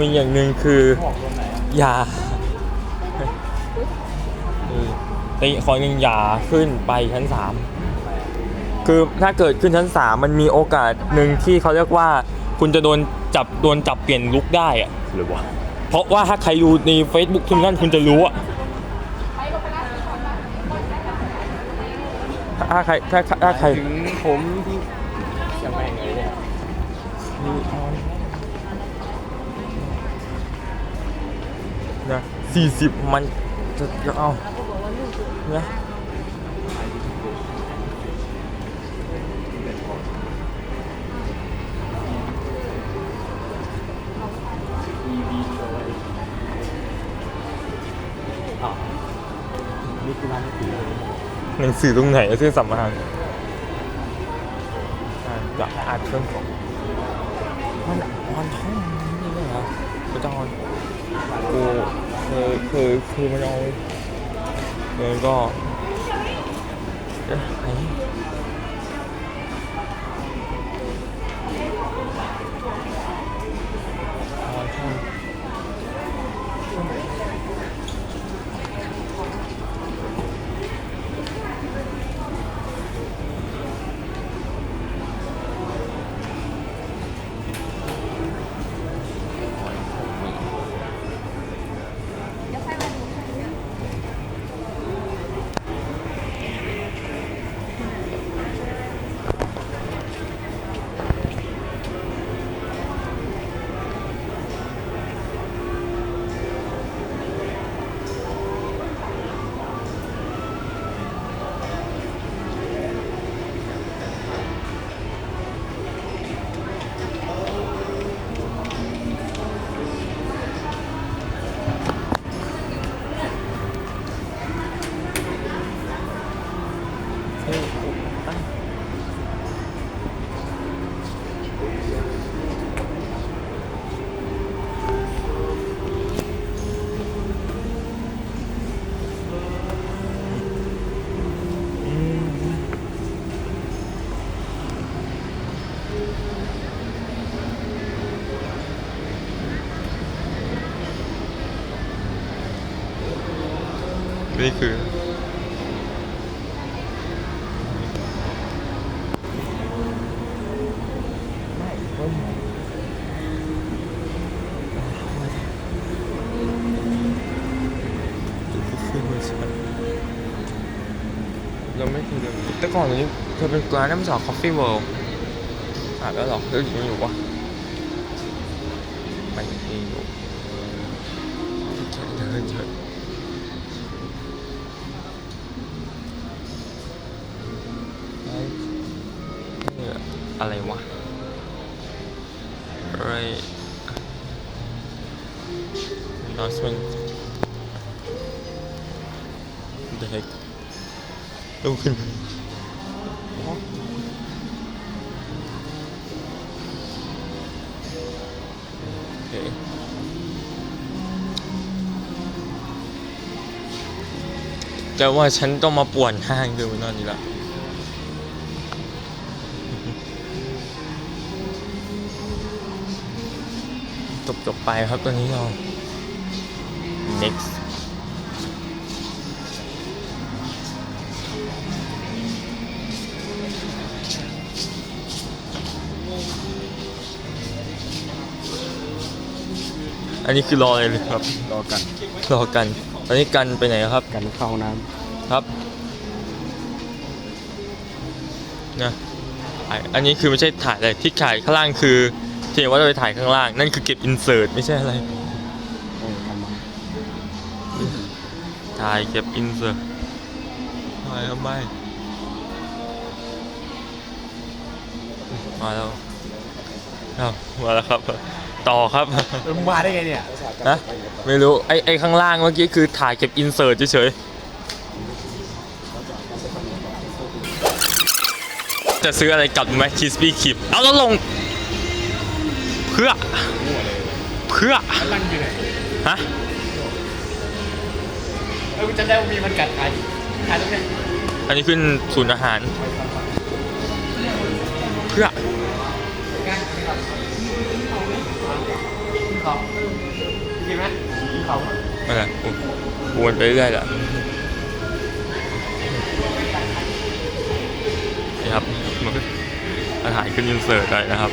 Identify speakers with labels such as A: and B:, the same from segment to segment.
A: มันมีอย่างหนึ่งคือ
B: บอกตรงไหนอะ
A: อย่าเออแต่อีกข้อหนึ่งอย่าขึ้นไปชั้นสามคือถ้าเกิดขึ้นชั้นสามมันมีโอกาสหนึ่งที่เขาเรียกว่า คุณจะโดนจับโดนจับเปลี่ยนลุกได้อะ
B: หรือวะ
A: เพราะว่าถ้าใครดูใน Facebook คุณนั่นคุณจะรู้อะถ้าใครถ้าถ้าใคร
B: ถึงผมที่ยังไม่เลยเนี่ย
A: สี่สิบมันจะเอาเนี่ย
B: นี่คือร้านหนังสือ
A: หนังสือตรงไหนอะซึ่งสัมมาอ่าจะอาจเครื่องของ คือคือคือมันเอาเลยก็ นี่คือ เราไม่เคยเดินแต่ก่อนนี้เธอเป็นร้านน้ำสาวคอฟฟี่เวิลด์อะแล้วหรอเธออยู่อยู่วะไปเองอยู่ อะไรวะอะไร announcement the heck ต้องขึ้นไปโอเคแต่ว่าฉันต้องมาป่วนห้างดูนอนนี่ละ จบจบไปครับตอนนี้เรา next อันนี้คือรออะไรเลยครับ
B: รอกัน
A: รอกัน ตอนนี้กันไปไหนครับ
B: กันเข้าน้
A: ครับนะไอ้อันนี้คือไม่ใช่ถ่ายอะไรที่ถ่ายข้างล่างคือ ที่เห็นว่าเราไปถ่ายข้างล่าง นั่นคือเก็บอินเสิร์ตไม่ใช่อะไรำ
B: เออทำมา
A: ถ่ายเก็บอินเสิร์ตถ่ายทำไมมาแล้วครับมาแล้วครับ ต่อครับ
B: เออมึงมาได้ไงเนี่ย
A: นะไม่รู้ ไอ้ไอ้ข้างล่างเมื่อกี้คือถ่ายเก็บอินเสิร์ตเฉยๆจะซื้ออะไรกลับไหมคิสปี้คลิป เอาแล้วลงเพื่อ เพื่อ
B: แล้วรันอยู่ไหน
A: ฮะ
B: เออกูจำได้ว่ามีมันกัดขายขายตรงเนี้ย
A: อันนี้ขึ้นศูนย์อาหารพื่อ
B: เขากินไหมเขา
A: อะไรกูกูวนไปเรื่อยแหละนี่ครับมันก็อาหารขึ้นยินเสิร์ตได้นะครับ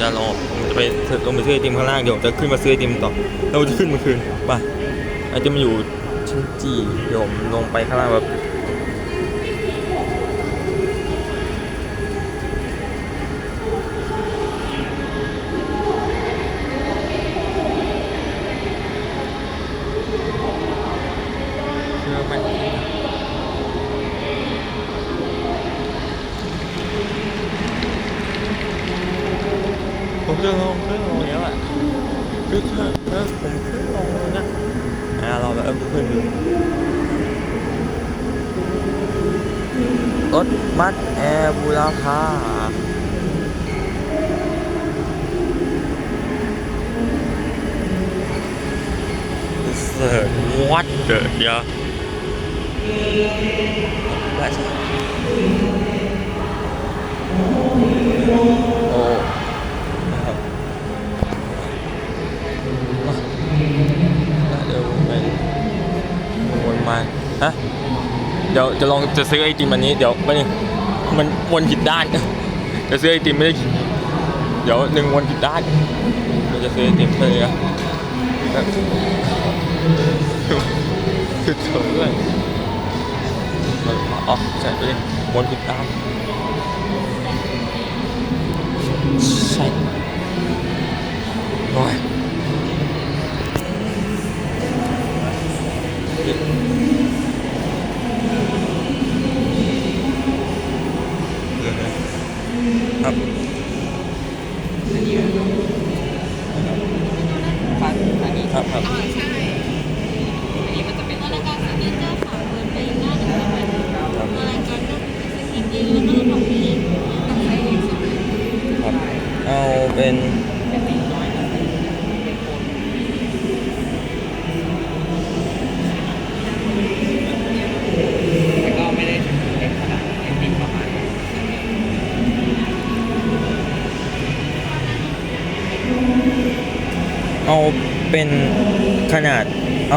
A: จะรอผมจะไปลงไปซื้อไอติมข้างล่างเดี๋ยวจะขึ้นมาซื้อไอติมต่อแล้วจะขึ้นมาคืนไป่ะไอติมาอยู่ชั้นจีเดี๋ยวผมลงไปข้างล่างแบบเชื่อไหมผมจะลงขึ้นลงแล้วอะคือถ้าถ้าผมขึ้นลงแล้วนะอ่าเราแบบขึ้นดู รถบัสแอร์บูรพาเสิร์ชวัดเดียวโอ้นะครับมาเดี๋ยวไปวนมาฮะเดี๋ยวจะลองจะซื้อไอติมอันนี้เดี๋ยวไม่นี่ มันวนผิดด้าน จะซื้อไอติมไม่ได้เดี๋ยวหนึ่งวนผิดด้านเราจะซื้อไอติมเลยอะคือเธอด้วยอ๋อใช่ไปเลยวนผิดด้านใช่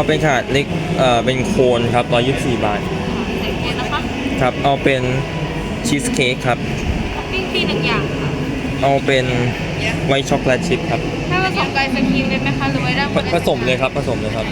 B: เอา
C: เป็นข
A: นา
B: ด
A: เล็กเอ่อเป็นโคนครับ124 บาท
C: ใส่เกนนะคะ
A: ครับ เอาเป็นชีสเค้กครับ
C: ท็อปปิ้งฟรีหนึ่งอย่างค่ะ
A: เอาเป็นไวท์ช็อกโกแลตชิพครับ
C: ให้ผสมกับไอศครีมเลยไหมคะหรือไว้ได้หม
A: ผ
C: ด
A: ผสมเลยครับผสมเลยครับ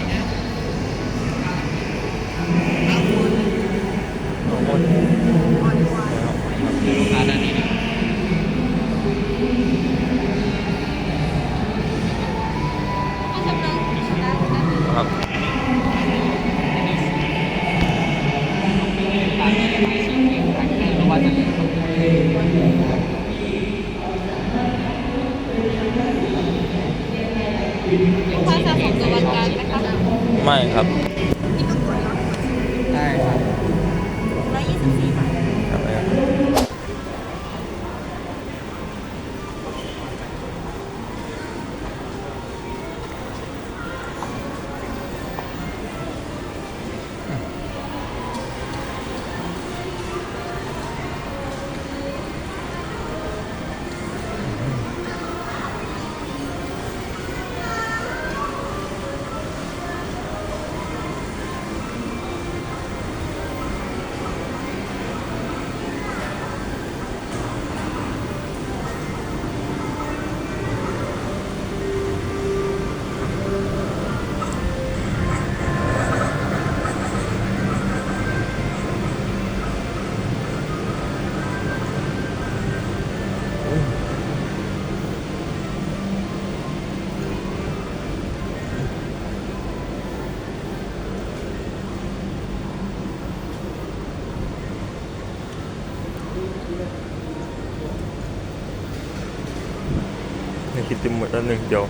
A: งคิดติมหมดแล้วหนึ่งเดียว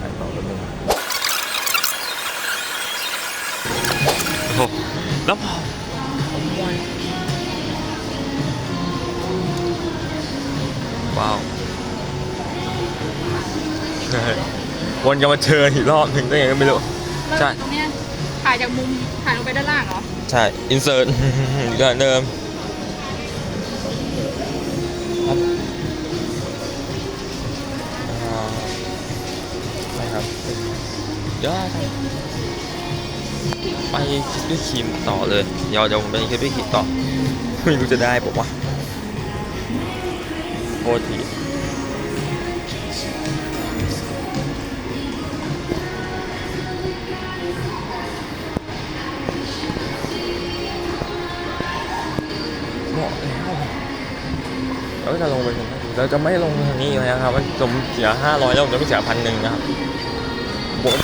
A: ถ่ายต่อแล้วหนึ่งโอ้โหแล้วพอว้าววนจะมาเชิญอีกรอบหนึ่งได้ไงก็ไม่รู้ ใช่
C: ตรงเนี้ยถ่ายจากมุมถ่ายลงไปด้านล่างเหรอ
A: ใช่ อินเสิร์ต ก็เดิม เดี๋ยวไปคิดด้วยครีมต่อเลยเดี๋ยวเดี๋ยวผมไปคิดด้วยครีมต่อ ไม่รู้จะได้ผมว่าโทษทีเหมาะแล้วแล้วก็จะลงไปตรงนี้เราจะไม่ลงทางนี้อีกแล้วครับว่าผมเสียห้าร้อยแล้วผมจะไม่เสียพันหนึ่งนะครับ บวก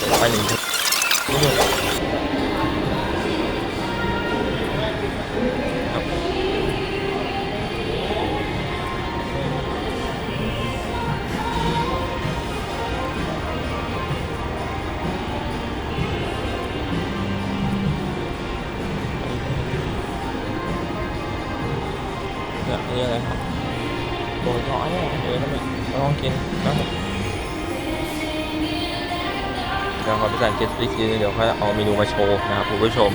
A: อีกทีนึงเดี๋ยวค่อยเอาเมนูมาโชว์นะครับคุณผู้ชม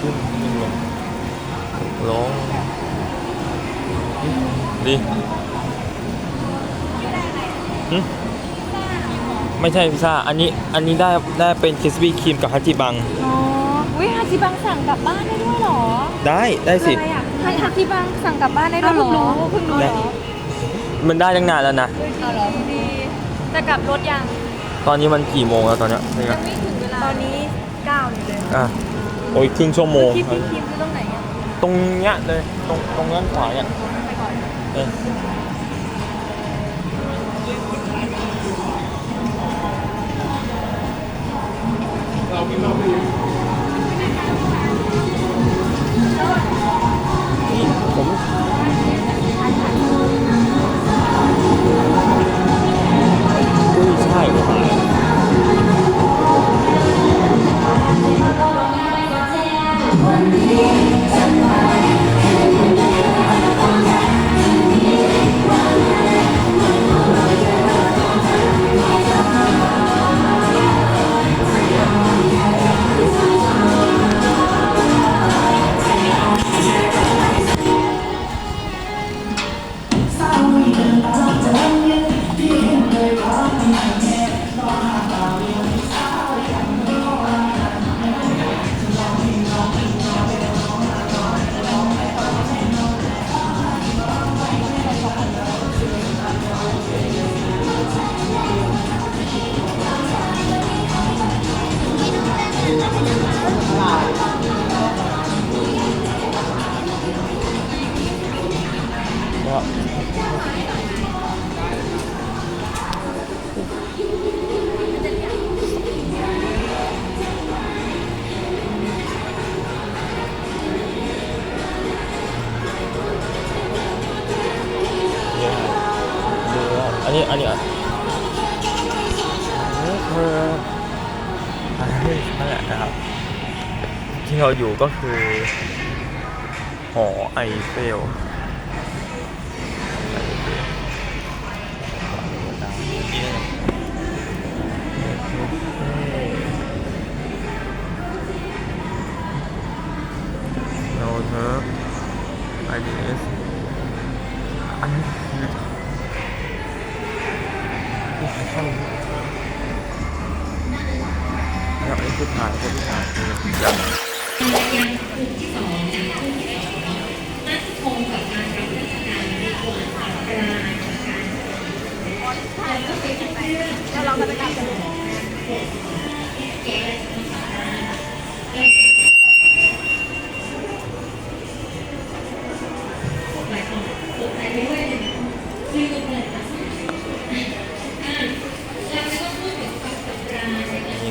A: ขึ้นขึ้นลงลงดีหึไม่ใช่พิซซ่า อันนี้ อันนี้ได้ได้เป็นคิสบี้ครีมกับฮัจิบัง
C: อ๋อวิฮาจิบังสั่งกลับบ้านได้ด้วยเหรอ
A: ได้ ได้สิ
C: อะไรอะฮาฮาจิบังสั่งกลับบ้านได้ด้วยเพิ่งรู้เพิ่งรู้
A: ได้
C: เหรอ
A: มันได้ตั้งนานแล้วนะ
C: เอาเหรอดีจะกลับรถยัง
A: ตอนนี้มันกี่โมงแล้วตอนเนี้ยนี่
C: ยั
A: ก็
C: งไม่ถึงเวลาตอนนี้เก้าเลยเลย
A: อะโอ้ยครึ่งชั่วโมง
C: คลิปคลิปคือตรงไหนอะ
A: ตรงเนี้ยเลย ตรงตรงด้านขวาเนี่ย
C: ไปก่อน
A: เออนี่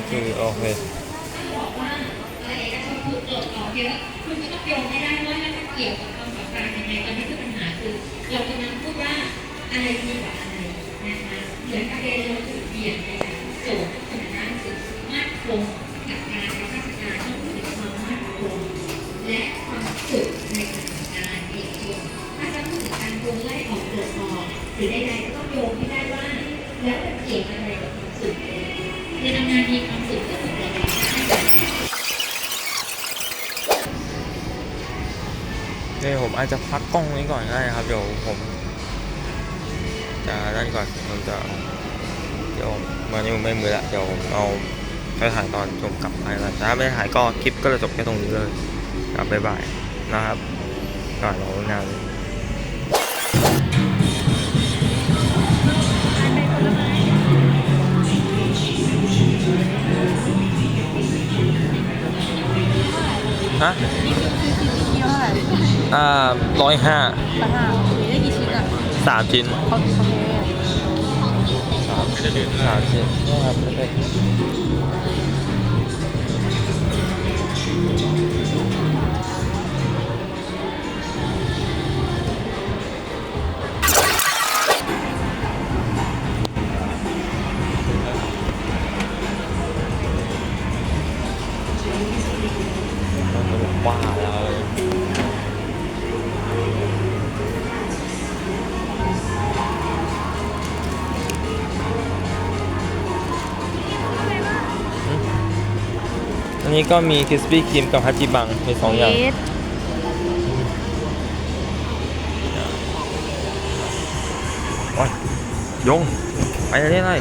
A: คือโอเคออ
C: กเดี๋ยวคุณจะต้องโยงให้ได้ว่ามันเกี่ยวกับความสัมพันธ์ยังไงตอนนี้คือปัญหาคือเรากำลังพูดว่าอะไรดีกว่าอะไรนะคะเหมือนประเด็นเราถูกเปลี่ยนไปจากโจทย์สถานคือมั่นคงกับการรับราชการต้องพูดถึงความมั่นคงและความสุขในการทำงานเอกชนถ้าจะพูดถึงการโกงไล่ออกเกิดออกหรือใดๆก็ต้องโยงให้ได้ว่า แล้วมันเกี่ยวกับ ในทำงานมีความสุขก็สุขอะไรได้
A: เดี๋ยวผมอาจจะพักกล้องนี้ก่อนก็ได้ครับ เดี๋ยวผมจะนั่นก่อนผมจะเดี๋ยววันนี้ผมไม่มือละเดี๋ยวผมเอาไปถ่ายตอนชมกลับไปแล้วถ้าไม่ถ่ายก็คลิปก็จะจบแค่ตรงนี้เลยครับบ๊ายบายนะครับก่อนเรางาน ฮะ
D: กิโลเท่าไหร่
A: อ่าร้อยห้า
D: ละห้าโอเคได้กี่ชิ้นอะ
A: สามชิ้น
D: โอเค
A: สามชิ้นสามชิ้นนะครับ นี้ก็มีคริสปี้ครีมกับฮัจิบังมีสองอย่าง โอ้ยยง ไปเรื่อย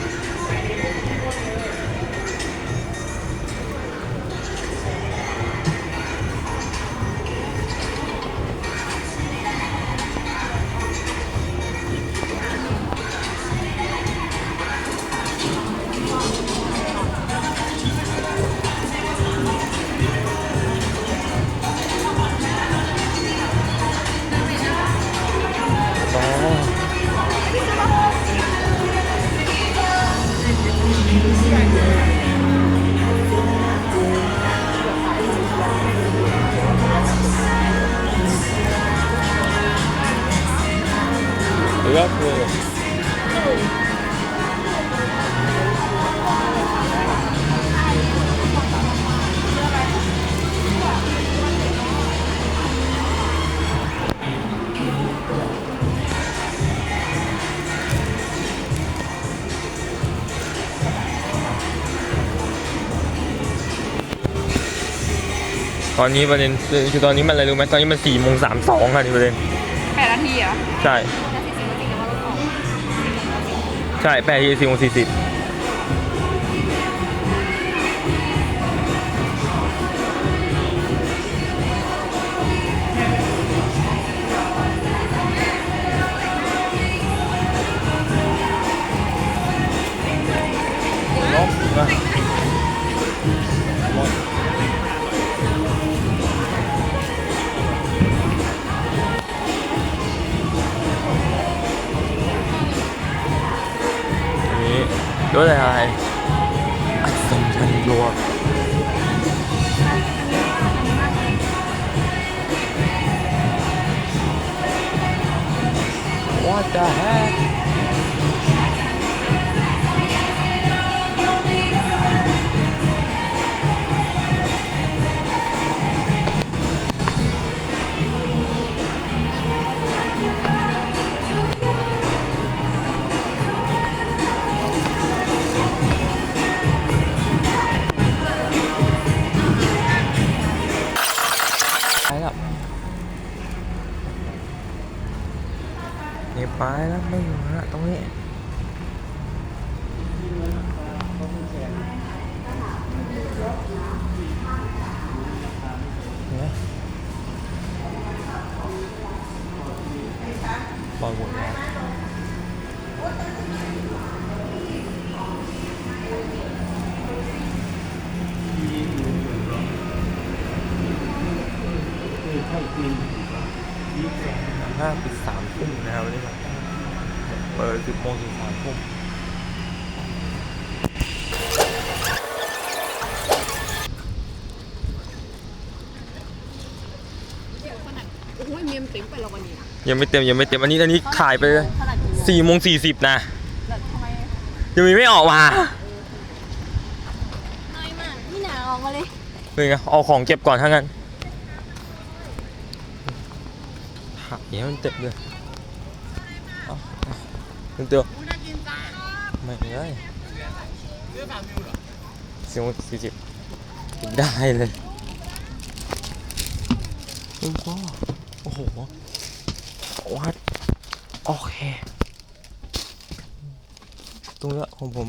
A: อนนี้ประเด็นคือคือตอนนี้มันอะไรรู้ไหมตอนนี้มันสี่โมงสามสองอะที่ประเด็น
D: แปดนาทีเหรอ
A: ใช่
D: นาทีสี่นาทีกับว่ารถออก
A: ใช่แปดทีสี่โมงสี่สิบลบนะ รถอะไรอัศมชันโยก What the heck ห้างปิดสามทุ่มนะครับวันนี้เปิดสิบโมงถึงสามทุ่ม
D: เมียมเต็มไปแล้ววันนี้อะ
A: ยังไม่เต็มยังไม่เต็มอันนี้อันนี้ถ่ายไป
D: ขนาดกี่โมง
A: สี่โมงสี่สิบนะ
D: แล้วทำไม
A: ยังมีไม่ออกมา
D: น้อยมากนี่หนาออกมาเลย
A: เลยไงเอาของเก็บก่อนทั้างนั้ นถ่ายให้มันเต็มเลยเอาเอาเตือนไม่ได้สี่โมงสี่สิบได้เลยโอ้โหโอ้โหวัดโอเคตรงนี้ของผม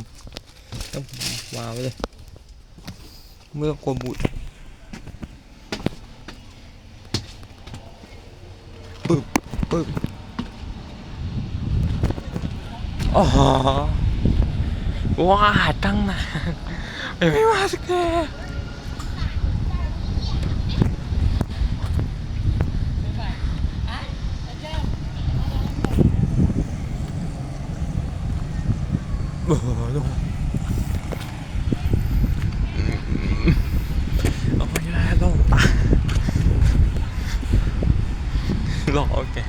A: แล้วผมวางไว้เลย เมื่อกลัวบุดปึ๊บ ปึ๊บอ๋อว้าตั้งนานไม่ไม่มาสักแกโอ้โหดูเอาไปแล้วต้องตายรอแก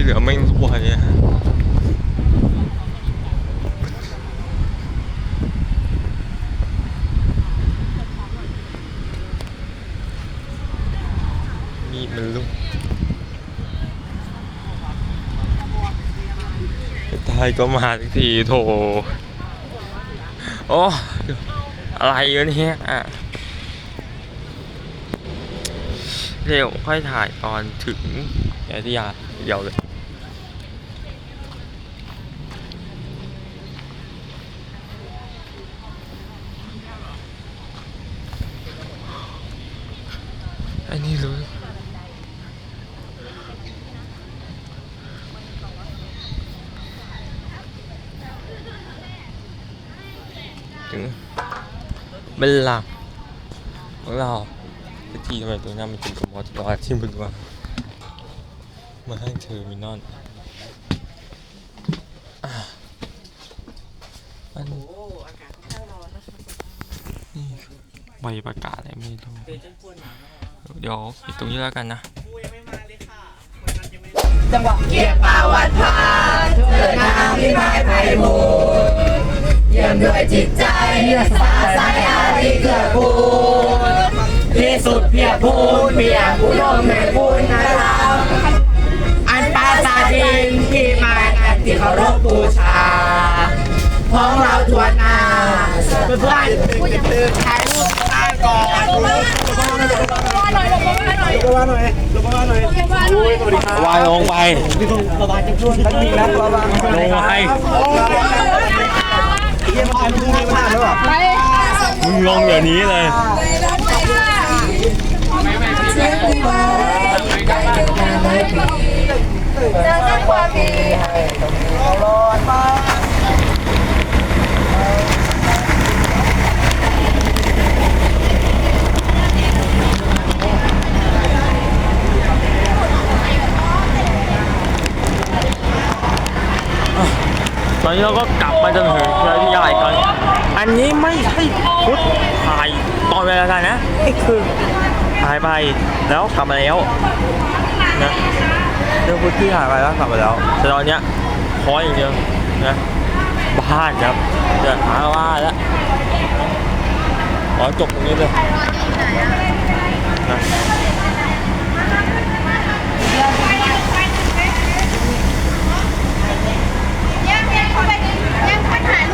A: ที่เหลือไม่งสวยอะนี่มันลุกตายก็มาสักทีโถโอ้อะไรกันเนี่ยอะเร็วค่อยถ่ายตอนถึงอยุธยาเดียวเลย ถึงเวลาของเราสักทีทำไมตรงนั้มันเป็นกบมอตลอดที่มึงว่ามาให้เทอมินอลอะอันนี่ใบประกาศอะไรไม่รู้เดี๋ยวปิดตรงนี้แล้วกันนะ
E: จังหวะเกียรป่าวัดพาเดินางพิมายไพบูล เยี่ยมด้วยจิตใจสาสายอารีเกือกูลที่สุดเพียรพูนเพียรผู้ร่วมในบุญนะครับอันปราสาทดินที่มาอันที่เคารพบูชาของเราทวนหน้าเพื่อนเพื่อนตื่นถ่ายรูปบ้านก่อน
A: วายลงไป
B: ระบายจะช่วยทั้งนี้นะระบาย
A: ลงไป
B: เยี่ยมอันพรุ่งนี้มาแล้วอะ
A: มึงลงเดี๋ยวนี้เลยตอ ตอนนี้เราก็กลับมาจนถึงเรือที่ใหญ่ตอนอันนี้ไม่ใช่พุทธถ่ายตอนเวลากันนะนี่คือถ่ายไปแล้วกลับมาแล้วนะเรื่องพุทธที่ถ่ายไปแล้วกลับมาแล้วแต่ตอนเนี้ยคอยอย่างเดียวนะบ้านครับจะหาว่าแล้วขอจบตรงนี้เลยนะ ปัญหา